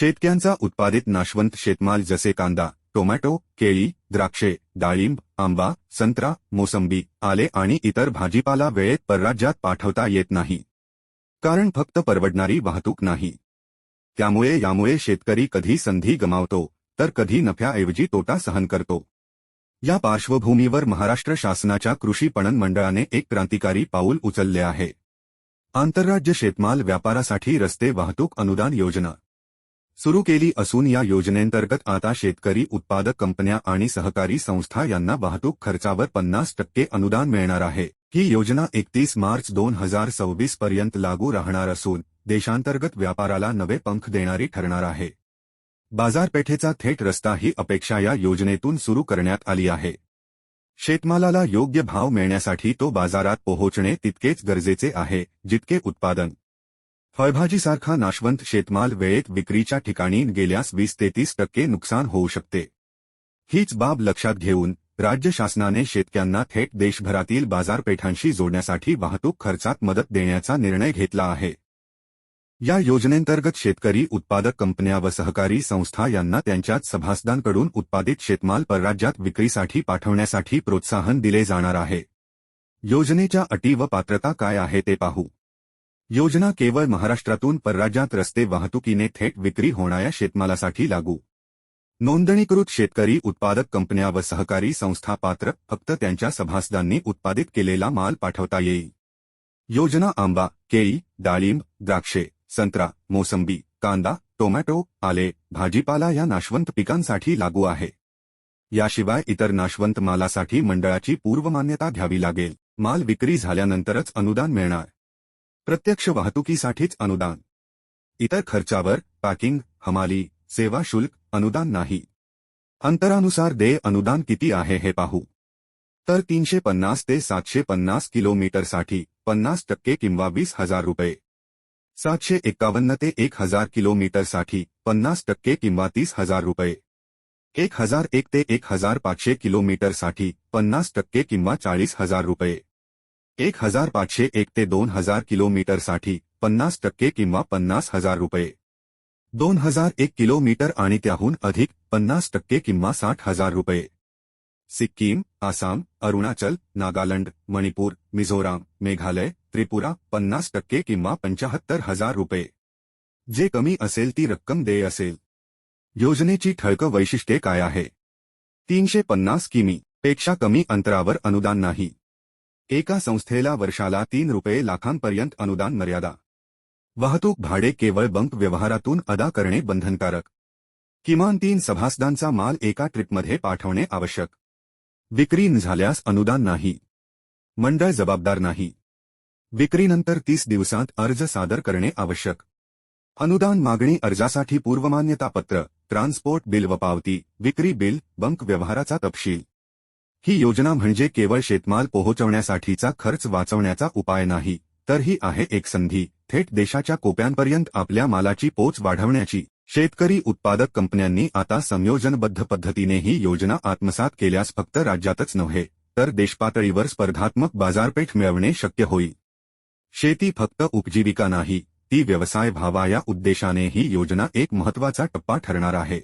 शेतक्यांचा उत्पादित नाशवंत शेतमाल जसे कांदा टोमॅटो केळी द्राक्षे डाळिंब आंबा संत्रा मोसंबी आले आणि इतर भाजीपाला वेळेत परराज्यात पाठवता येत नाही. कारण फक्त परवडणारी वाहतूक नाही. त्यामुळे यामुळे शेतकरी कधी संधी गमावतो तर कधी नफ्याऐवजी तोटा सहन करतो. या पार्श्वभूमीवर महाराष्ट्र शासनाच्या कृषी पणन मंडळाने एक क्रांतिकारी पाऊल उचलले आहे. आंतरराज्य शेतमाल व्यापारासाठी रस्ते वाहतूक अनुदान योजना. सुरू केली असून या योजनेंतर्गत आता शेतकरी उत्पादक कंपन्या आणि सहकारी संस्था यांना वाहतूक खर्चावर पन्नास टक्के अनुदान मिळणार आहे. ही योजना एकतीस मार्च दोन हजार सव्वीस पर्यंत लागू राहणार असून देशांतर्गत व्यापाराला नवे पंख देणारी ठरणार आहे. बाजारपेठेचा थेट रस्ता ही अपेक्षा या योजनेतून सुरू करण्यात आली आहे. शेतमालाला योग्य भाव मिळण्यासाठी तो बाजारात पोहोचणे तितकेच गरजेचे आहे जितके उत्पादन फळभाजीसारखा नाशवंत शेतमाल वेळेत विक्रीच्या ठिकाणी गेल्यास वीस ते तीस टक्के नुकसान होऊ शकते. हीच बाब लक्षात घेऊन राज्य शासनाने शेतकऱ्यांना थेट देशभरातील बाजारपेठांशी जोडण्यासाठी वाहतूक खर्चात मदत देण्याचा निर्णय घेतला आहे. या योजनेंतर्गत शेतकरी उत्पादक कंपन्या व सहकारी संस्था यांना त्यांच्याच सभासदांकडून उत्पादित शेतमाल परराज्यात विक्रीसाठी पाठवण्यासाठी प्रोत्साहन दिले जाणार आहे. योजनेच्या अटी व पात्रता काय आहे ते पाहू. योजना केवळ महाराष्ट्रातून परराज्यात रस्ते वाहतुकीने थेट विक्री होणाऱ्या शेतमालासाठी लागू. नोंदणीकृत शेतकरी उत्पादक कंपन्या व सहकारी संस्था पात्र फक्त त्यांच्या सभासदांनी उत्पादित केलेला माल पाठवता येईल. योजना आंबा केळी डाळिंब द्राक्षे संत्रा मोसंबी कांदा टोमॅटो आले भाजीपाला या नाशवंत पिकांसाठी लागू आहे. याशिवाय इतर नाशवंत मालासाठी मंडळाची पूर्वमान्यता घ्यावी लागेल. माल विक्री झाल्यानंतरच अनुदान मिळणार. प्रत्यक्ष वाहतुकीसाठीच अनुदान. इतर खर्चावर पॅकिंग, हमाली, सेवा शुल्क, अनुदान नाही. अंतरानुसार देय अनुदान किती आहे हे पाहू. तर तीनशे पन्नास ते सातशे पन्नास किलोमीटरसाठी पन्नास टक्के किंवा वीस हज़ार रुपये. सातशे एक्कावन्न ते एक हज़ार किलोमीटरसाठी पन्नास टक्के किंवा तीस हज़ार रुपये. एक हज़ार एक ते एक हज़ार पाचशे किलोमीटरसाठी पन्नास टक्के किंवा चाळीस हज़ार रुपये. एक हजार पाचशे एक ते दोन हजार किलोमीटरसाठी पन्नास टक्के किंवा पन्नास हजार रुपये. दोन हजार एक किलोमीटर आणि त्याहून अधिक पन्नास टक्के किंवा साठ हजार रुपये. सिक्कीम आसाम अरुणाचल नागालँड मणिपूर मिझोराम मेघालय त्रिपुरा पन्नास टक्के किंवा पंचाहत्तर हजार रुपये. जे कमी असेल ती रक्कम देय असेल. योजनेची ठळक वैशिष्ट्ये काय आहे? तीनशे पन्नास किमी पेक्षा कमी अंतरावर अनुदान नाही. एका संस्थेला वर्षाला तीन रुपये लाखांपर्यंत अनुदान मर्यादा. वाहतूक भाडे केवळ बंक व्यवहारातून अदा करणे बंधनकारक. किमान तीन सभासदांचा माल एका ट्रिपमध्ये पाठवणे आवश्यक. विक्री झाल्यास अनुदान नाही. मंडळ जबाबदार नाही. विक्रीनंतर तीस दिवसांत अर्ज सादर करणे आवश्यक. अनुदान मागणी अर्जासाठी पूर्वमान्यतापत्र ट्रान्सपोर्ट बिल व पावती विक्री बिल बंक व्यवहाराचा तपशील. ही योजना म्हणजे केवळ शेतमाल पोहोचवण्यासाठीचा खर्च वाचवण्याचा उपाय नाही तर ही आहे एक संधी. थेट देशाच्या कोप्यांपर्यंत आपल्या मालाची पोच वाढवण्याची. शेतकरी उत्पादक कंपन्यांनी आता संयोजनबद्ध पद्धतीने ही योजना आत्मसात केल्यास फक्त राज्यातच नव्हे तर देशपातळीवर स्पर्धात्मक बाजारपेठ मिळवणे शक्य होईल. शेती फक्त उपजीविका नाही ती व्यवसाय व्हावा या उद्देशाने ही योजना एक महत्त्वाचा टप्पा ठरणार आहे.